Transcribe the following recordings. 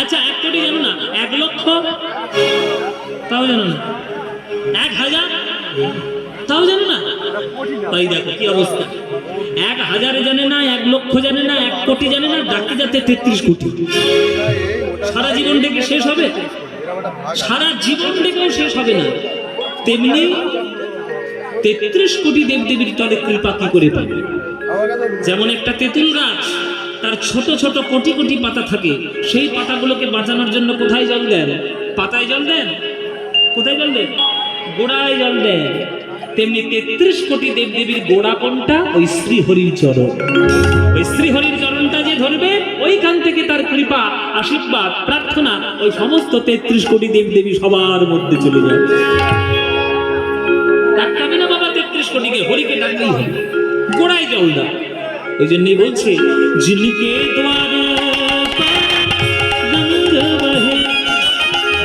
আচ্ছা এক কোটি জানো না? এক লক্ষ? তাও জানো না। এক হাজার? তাও জানো না? ওই দেখো কি অবস্থা। এক হাজারে জানে না, এক লক্ষ জানে না, এক কোটি জানে না ডাকতে যাতে তেত্রিশ কোটি। সারা জীবন ডেকে শেষ হবে? সারা জীবন ডেকেও শেষ হবে না। তেমনি তেত্রিশ কোটি দেবদেবীর তলে কৃপা কি করে পাবে? যেমন একটা তেঁতুল গাছ। তার ছোট ছোট কোটি কোটি পাতা থাকে, সেই পাতাগুলোকে বাঁচানোর জন্য কোথায় জল দেন? পাতায় জল দেন? কোথায় জল দেন? গোড়ায় জল দেন। তেমনি তেত্রিশ কোটি দেবদেবীর গোড়া কোনটা ওই শ্রী হরির চরণ। ওই শ্রী হরির চরণটা যে ধরবে, ওইখান থেকে তার কৃপা, আশীর্বাদ, প্রার্থনা, ওই সমস্ত তেত্রিশ কোটি দেবদেবী সবার মধ্যে চলে যাবে ডাকতে না বাবা তেত্রিশ কোটিকে হরিকে ডাকলেই হবে। গোড়ায় জল দাও। ওই জন্যই বলছে ঝিলিকে দ্বার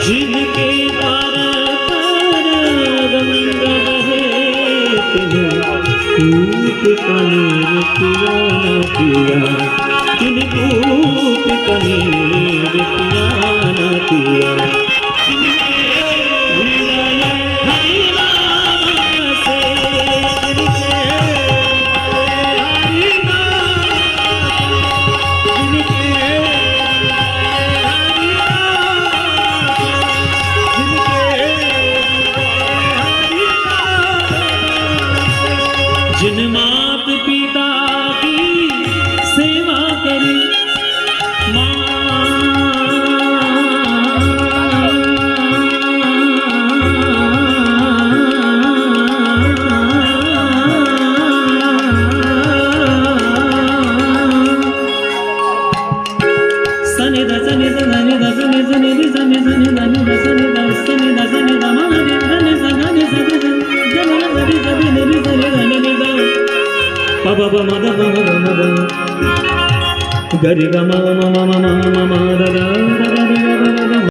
ঝিলিকে দ্বার কানের পিয়া পিয়া তিনি কূপ কানের जिन मात पिता की सेवा करे Sani da sani da sani da sani sani da sani da sani da sani da sani da sani da sani da బబ మద మమ మద గరి గమ మమ మమ మమ మద